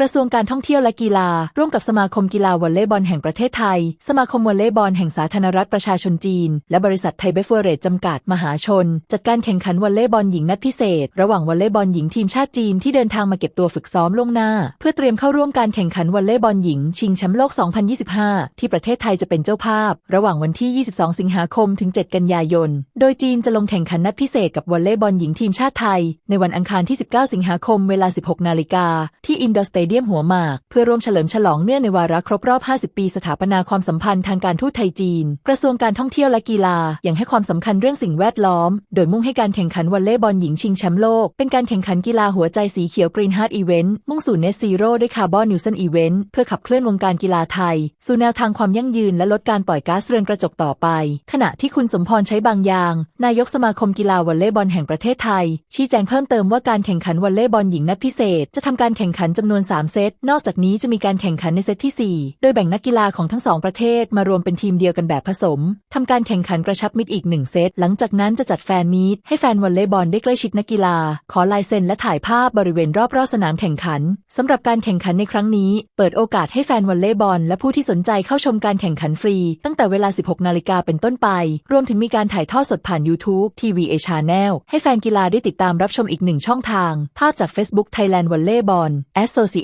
กระทรวงการท่องเที่ยวและกีฬา ร่วมกับสมาคมกีฬาวอลเลย์บอลแห่งประเทศไทย สมาคมวอลเลย์บอลแห่งสาธารณรัฐประชาชนจีน และบริษัทไทยเบฟเวอร์เรจจำกัดมหาชน จัดการแข่งขันวอลเลย์บอลหญิงนัดพิเศษ ระหว่างวอลเลย์บอลหญิงทีมชาติจีนที่เดินทางมาเก็บตัวฝึกซ้อมล่วงหน้า เพื่อเตรียมเข้าร่วมการแข่งขันวอลเลย์บอลหญิง ชิงแชมป์โลก 2025 ที่ประเทศไทยจะเป็นเจ้าภาพ ระหว่างวันที่ 22 สิงหาคมถึง 7 กันยายน โดยจีนจะลงแข่งขันนัดพิเศษกับวอลเลย์บอลหญิงทีมชาติไทย ในวันอังคารที่ 19 สิงหาคมเวลา 16 นาฬิกาที่อินดอร์สเตเดียมหัวหมาก เพื่อร่วมเฉลิมฉลองเนื่องในวาระครบรอบ 50 ปีสถาปนาความสัมพันธ์ทางการทูตไทยจีน กระทรวงการท่องเที่ยวและกีฬาอยังให้ความสำคัญเรื่องสิ่งแวดล้อม โดยมุ่งให้การแข่งขันวอลเลย์บอลหญิงชิงแชมป์โลก เป็นการแข่งขันกีฬาหัวใจสีเขียวกรีนฮาร์ดอีเวนต์มุ่งสู่เนสซีโร่ด้วยคาร์บอนนิวซันอีเวนต์เพื่อขับเคลื่อนวงการกีฬาไทย สู่แนวทางความยั่งยืนและลดการปล่อยก๊าซเรือนกระจกต่อไป ขณะที่คุณสมพรใช้บางยาง นายกสมาคมกีฬาวอลเลย์บอลแห่งประเทศไทย ชี้แจงเพิ่มเติมว่าการแข่งขันวอลเลย์บอลหญิงนัดพิเศษจะทำการแข่งขันจำนวน3 เซต นอกจากนี้จะมีการแข่งขันในเซตที่ 4 โดยแบ่งนักกีฬาของทั้งสองประเทศมารวมเป็นทีมเดียวกันแบบผสมทำการแข่งขันกระชับมิตรอีกหนึ่งเซต หลังจากนั้นจะจัดแฟนมีตให้แฟนวอลเลย์บอลได้ใกล้ชิดนักกีฬา ขอลายเซ็นและถ่ายภาพบริเวณรอบๆสนามแข่งขันสำหรับการแข่งขันในครั้งนี้ เปิดโอกาสให้แฟนวอลเลย์บอลและผู้ที่สนใจเข้าชมการแข่งขันฟรี ตั้งแต่เวลา 16 นาฬิกาเป็นต้นไป รวมถึงมีการถ่ายทอดสดผ่าน YouTube TVA Channel ให้แฟนกีฬาได้ติดตามรับชมอีกหนึ่งช่องทาง ภาพจาก Facebook Thailand Volleyball Association